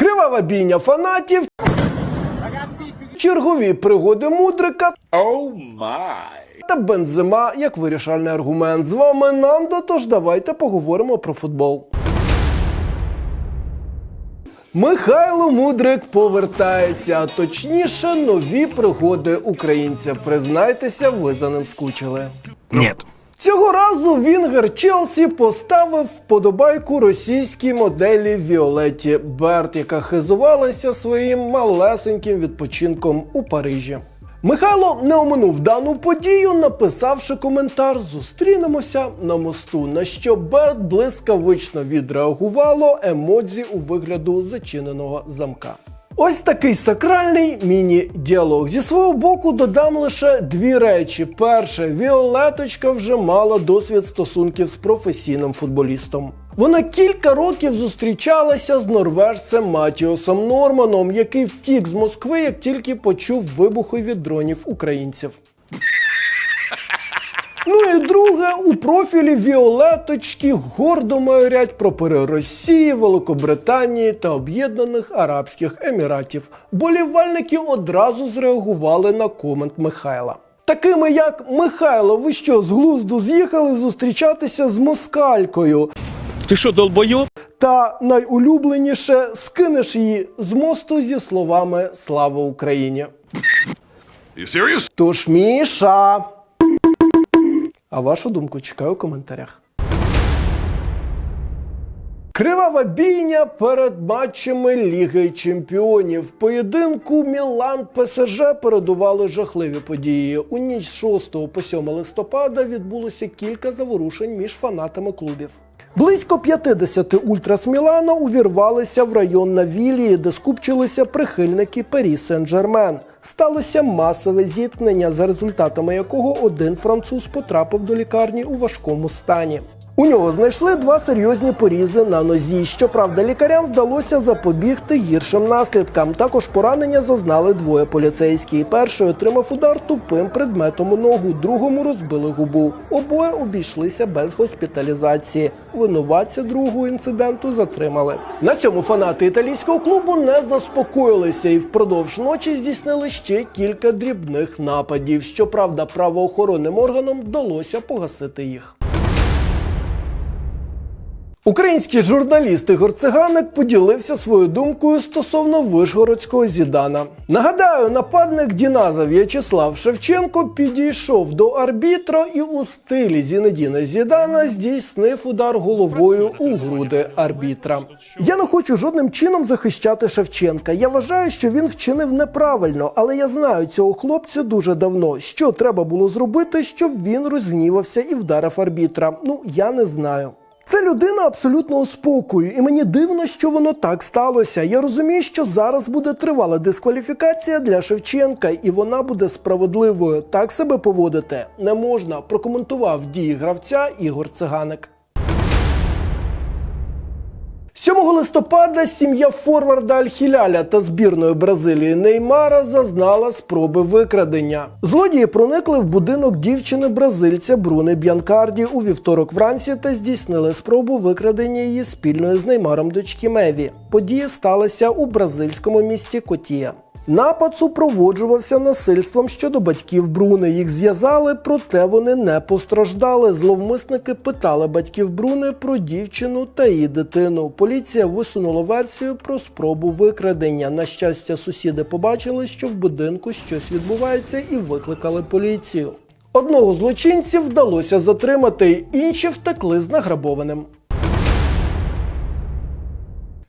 Кривава бійня фанатів. Чергові пригоди мудрика Oh my. та бензима як вирішальний аргумент. З вами Нандо, тож давайте поговоримо про футбол. Михайло Мудрик повертається, а точніше, нові пригоди українця. Признайтеся, ви за ним скучили. Нет. Цього разу Вінгер Челсі поставив вподобайку російській моделі Віолетті Берт, яка хизувалася своїм малесеньким відпочинком у Парижі. Михайло не оминув дану подію, написавши коментар Зустрінемося на мосту. На що Берт блискавично відреагувало емодзі у вигляду зачиненого замка. Ось такий сакральний міні-діалог. Зі свого боку додам лише дві речі. Перше, Віолеточка вже мала досвід стосунків з професійним футболістом. Вона кілька років зустрічалася з норвежцем Матіосом Норманом, який втік з Москви, як тільки почув вибухи від дронів українців. Ну і друге, у профілі Віолеточки гордо майорять прапори Росії, Великобританії та Об'єднаних Арабських Еміратів. Болівальники одразу зреагували на комент Михайла. Такими як Михайло, ви що з глузду з'їхали зустрічатися з москалькою? Ты что, долбоёб? Та найулюбленіше скинеш її з мосту зі словами Слава Україні. You serious? Тож Міша. А вашу думку чекаю у коментарях. Кривава бійня перед матчами Ліги Чемпіонів. Поєдинку Мілан ПСЖ передували жахливі події. У ніч з 6 по 7 листопада відбулося кілька заворушень між фанатами клубів. Близько 50 ультрас Мілана увірвалися в район Навілії, де скупчилися прихильники Парі Сен-Жермен. Сталося масове зіткнення, за результатами якого один француз потрапив до лікарні у важкому стані. У нього знайшли два серйозні порізи на нозі. Щоправда, лікарям вдалося запобігти гіршим наслідкам. Також поранення зазнали двоє поліцейські. Перший отримав удар тупим предметом у ногу, другому розбили губу. Обоє обійшлися без госпіталізації. Винуватця другого інциденту затримали. На цьому фанати італійського клубу не заспокоїлися і впродовж ночі здійснили ще кілька дрібних нападів. Щоправда, правоохоронним органам вдалося погасити їх. Український журналіст Ігор Циганик поділився своєю думкою стосовно вишгородського зідана. Нагадаю, нападник Діназа В'ячеслав Шевченко підійшов до арбітра і у стилі Зінедіна Зідана здійснив удар головою у груди арбітра. Я не хочу жодним чином захищати Шевченка. Я вважаю, що він вчинив неправильно, але я знаю цього хлопця дуже давно. Що треба було зробити, щоб він розгнівався і вдарив арбітра? Ну я не знаю. Це людина абсолютного спокою, і мені дивно, що воно так сталося. Я розумію, що зараз буде тривала дискваліфікація для Шевченка, і вона буде справедливою. Так себе поводити не можна. Прокоментував дії гравця Ігор Циганик. 7 листопада сім'я форварда Аль-Хіляля та збірної Бразилії Неймара зазнала спроби викрадення. Злодії проникли в будинок дівчини бразильця Бруни Б'янкарді у вівторок вранці та здійснили спробу викрадення її спільної з Неймаром дочки Меві. Події сталася у бразильському місті Котія. Напад супроводжувався насильством щодо батьків Бруни. Їх зв'язали, проте вони не постраждали. Зловмисники питали батьків Бруни про дівчину та її дитину. Поліція висунула версію про спробу викрадення. На щастя, сусіди побачили, що в будинку щось відбувається, і викликали поліцію. Одного злочинців вдалося затримати, інші втекли з награбованим.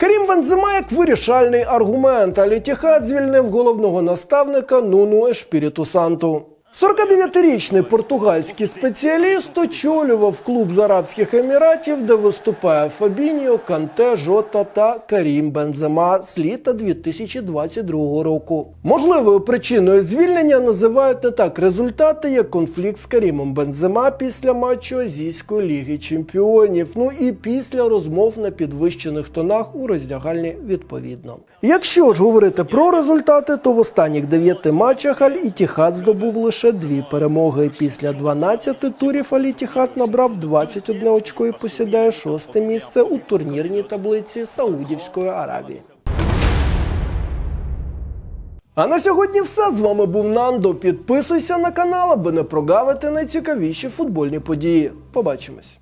Карім Бензема як вирішальний аргумент, а Літіхат звільнив головного наставника Нуну Ешпіріту Санту. 49-річний португальський спеціаліст очолював клуб з Арабських Еміратів, де виступає Фабініо, Канте, Жота та Карім Бензема з літа 2022 року. Можливою причиною звільнення називають не так результати, як конфлікт з Карімом Бензема після матчу Азійської ліги чемпіонів. Ну і після розмов на підвищених тонах у роздягальні відповідно. Якщо ж говорити про результати, то в останніх дев'яти матчах Аль-Ітіхад здобув лише лише дві перемоги. Після 12 турів Алітіхат набрав 21 очко і посідає шосте місце у турнірній таблиці Саудівської Аравії. А на сьогодні все з вами був Нандо. Підписуйся на канал, аби не прогавити найцікавіші футбольні події. Побачимось.